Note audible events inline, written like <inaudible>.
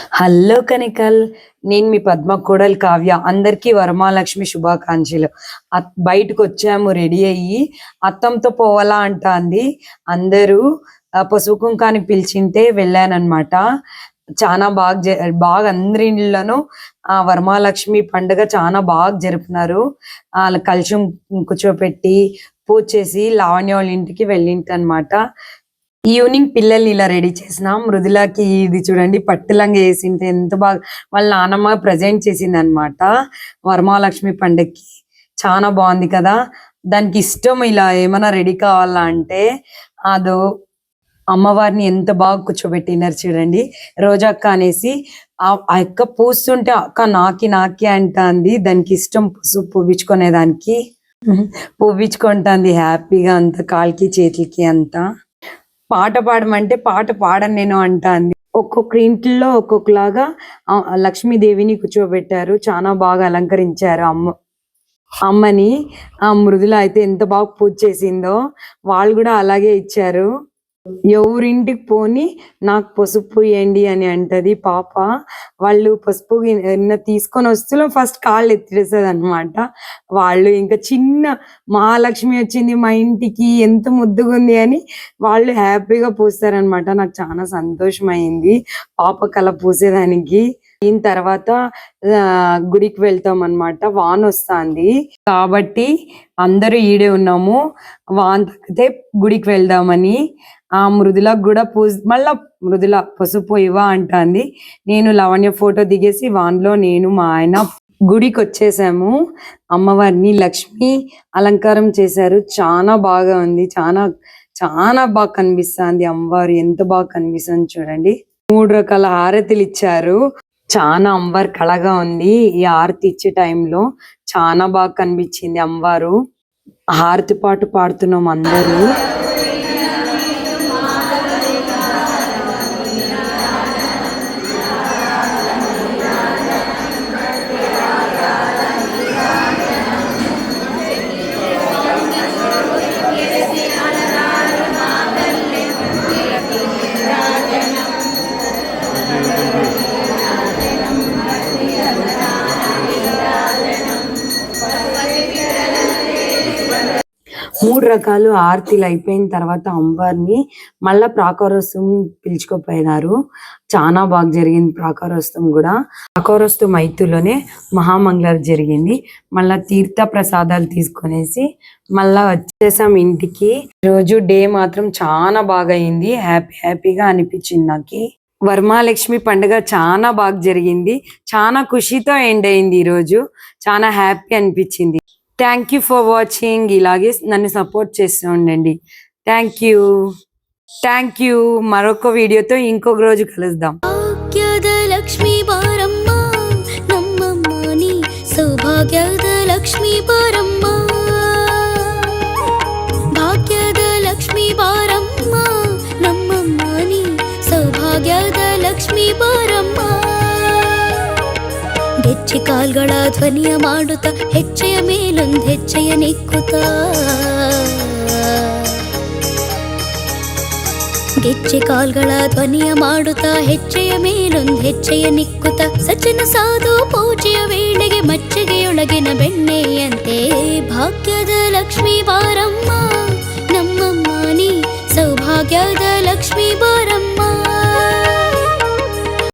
Hello కనికల్ నేను మీ పద్మ కోడలు కావ్య. అందరికీ వరమాలక్ష్మి శుభాకాంక్షలు. బయటకు వచ్చాము రెడీ అయ్యి అత్తంతో పోవాలా అంటాంది. అందరూ ఆ, పసుపు కుంకాని పిలిచింటే వెళ్ళానమాట చాలా బాగా జ- బాగా అందరి ఆ వరమాలక్ష్మి పండుగ చాలా బాగా జరుపుతున్నారు. వాళ్ళ కలుషం కూర్చోపెట్టి పూజ చేసి లావణ్య వాళ్ళ ఇంటికి వెళ్ళింటనమాట ఈవినింగ్ పిల్లల్ని ఇలా రెడీ చేసిన మృదులకి ఇది చూడండి పట్టులంగా వేసింటే ఎంత బాగా వాళ్ళ నానమ్మ ప్రజెంట్ చేసింది అనమాట వరమహాలక్ష్మి పండక్కి చాలా బాగుంది కదా. దానికి ఇష్టం ఇలా ఏమైనా రెడీ కావాలా అంటే అదో అమ్మవారిని ఎంత బాగా కూర్చోబెట్టినారు చూడండి. రోజక్క అనేసి ఆ యొక్క పూస్తుంటే అక్క నాకి నాకి అంటుంది. దానికి ఇష్టం పూసు పువ్వించుకునేదానికి <laughs> దానికి హ్యాపీగా అంత కాలికి చేతులకి అంతా. పాట పాడమంటే పాట పాడను నేను అంటాంది. ఒక్కొక్క ఇంట్లో ఒక్కొక్కలాగా లక్ష్మీదేవిని కూర్చోబెట్టారు. చాలా బాగా అలంకరించారు అమ్మ అమ్మని. ఆ మృదుల అయితే ఎంత బాగా పూజ చేసిందో వాళ్ళు కూడా అలాగే ఇచ్చారు. ఎవరింటికి పోని నాకు పసుపు పోయండి అని అంటది పాప. వాళ్ళు పసుపు గిన్నె తీసుకొని వస్తూ ఫస్ట్ కాళ్ళు ఎత్తిరేసేది అనమాట వాళ్ళు ఇంకా చిన్న మహాలక్ష్మి వచ్చింది మా ఇంటికి ఎంత ముద్దుగా ఉంది అని వాళ్ళు హ్యాపీగా పూస్తారనమాట నాకు చాలా సంతోషం అయింది పాప కల పూసేదానికి. దీని తర్వాత గుడికి వెళ్తాం అనమాట వాన్ వస్తుంది. కాబట్టి అందరూ ఈడే ఉన్నాము. వాన్ తగ్గితే గుడికి వెళ్దామని ఆ మృదులకు కూడా పూజ మళ్ళా మృదుల పసుపు ఇవ్వ అంటుంది. నేను లవణ్య ఫోటో దిగేసి వాన్లో నేను మా ఆయన గుడికి వచ్చేసాము అమ్మవారిని లక్ష్మి అలంకారం చేశారు. చాలా బాగా ఉంది. చాలా చాలా బాగా కనిపిస్తుంది అమ్మవారు. ఎంత బాగా కనిపిస్తుంది చూడండి. మూడు రకాల హారతులు ఇచ్చారు. చాలా అమ్మవారు కళగా ఉంది. ఈ హారతి ఇచ్చే టైంలో చాలా బాగా కనిపించింది అమ్మవారు. హారతి పాటు పాడుతున్నాం అందరూ. எதை செய்தாலும் మూడు రకాలు ఆర్తిలు అయిపోయిన తర్వాత అమ్మవారిని మళ్ళా ప్రాకారోత్సవం పిలుచుకోపోయినారు. చాలా బాగా జరిగింది ప్రాకారోత్సవం కూడా. ప్రాకారోత్సవం అయితులోనే మహామంగళారు జరిగింది. మళ్ళా తీర్థ ప్రసాదాలు తీసుకొనేసి మళ్ళా వచ్చేసాం ఇంటికి. ఈ రోజు డే మాత్రం చాలా బాగా అయింది. హ్యాపీ హ్యాపీగా అనిపించింది నాకు. వర్మాలక్ష్మి పండుగ చాలా బాగా జరిగింది. చాలా ఖుషితో ఎండ్ అయింది ఈ రోజు చాలా హ్యాపీ అనిపించింది. థ్యాంక్ యూ ఫర్ వాచింగ్ ఇలాగే నన్ను సపోర్ట్ చేస్తూ ఉండండి. థ్యాంక్ యూ థ్యాంక్ యూ మరొక వీడియోతో ఇంకొక రోజు కలుద్దాం. లక్ష్మీ బారమ్మ నమ్మమ్మని సౌభాగ్యద లక్ష్మీ పారమ్మ. భాగ్యద లక్ష్మీ బారమ్మ నమ్మమ్మని సౌభాగ్యద లక్ష్మీ బారమ్మ ಗೆಜ್ಜೆ ಕಾಲ್ಗಳ ಧ್ವನಿಯ ಮಾಡುತ್ತ, ಹೆಜ್ಜೆಯ ಮೇಲೊಂದು ಹೆಜ್ಜೆಯ ನಿಕ್ಕುತ್ತ. ಗೆಜ್ಜೆ ಕಾಲ್ಗಳ ಧ್ವನಿಯ ಮಾಡುತ್ತಾ, ಹೆಜ್ಜೆಯ ಮೇಲೊಂದು ಹೆಜ್ಜೆಯ ನಿಕ್ಕುತ್ತ. ಸಜ್ಜನ ಸಾಧು ಪೂಜೆ